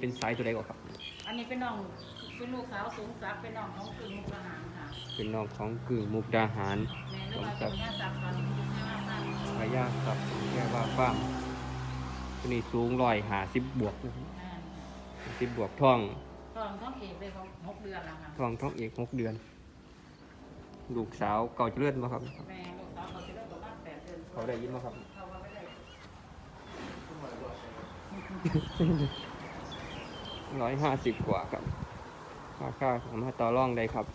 เป็นสายตัวใดก่อนครับ อันนี้เป็นน้องเป็นลูกสาวสูงสักดิ์เป็นน้องของกึ่งมุกทหารค่ะเป็นน้องของกึ่งมุกดาหารแม่นึกว่าจะเป็นญาติสักดิ์ตอนนี้อยู่ที่ห้าพันพายาครับแค่ว่าฟ้ามตัวนี้สูงร้อยหาสิบบวกนะครับแม่สิบบวกท่องตอนท้องเอกเลยเขาหกเดือนแล้วค่ะท่องท่องเอกหกเดือน ลูกสาวเก่าเจริญมาครับ แม่ลูกสาวเขาจะได้ประมาณแปดเดือนเขาได้ยินมาครับ เขาว่าไม่ได้ ร้อยห้าสิบกว่าครับราคาสามารถต่อรองได้ครับ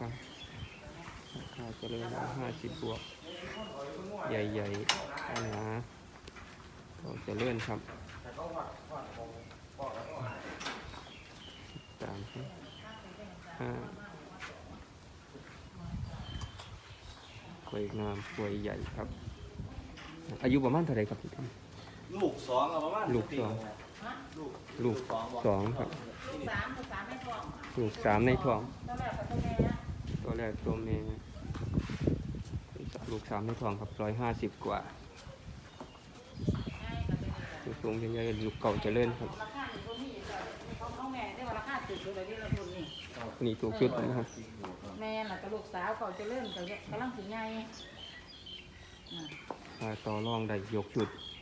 ครับราคาเจริญร้อยห้าสิบบวก ใหญ่ๆนะเขาเจริญครับสามห้าควยงามควยใหญ่ครับ อายุประมาณเท่าไรครับพี่ท่าน สองอะประมาณลูกสองฮะลูกลูกสองสองครับ ลูกสามลูกสามไม่ท้องค่ะลูกสามในท้องตอนแรกกับตัวแม่ตัวแรกตัวเมย์ลูกสามในท้องครับร้อยห้าสิบกว่าง่ายกับตัวสูงๆใหญ่ๆลูกเก่าเจริญครับราคาหนึ่งคนนี้เขาเขาแม่ได้ว่าราคาติดอยู่เลยที่เราทุนนี่นี่ถูกชุดนะครับแม่น่ะกับลูกสาวเขาจะเริ่มกับกำลังถึงไงถ้าต่อรองได้ยกชุดแ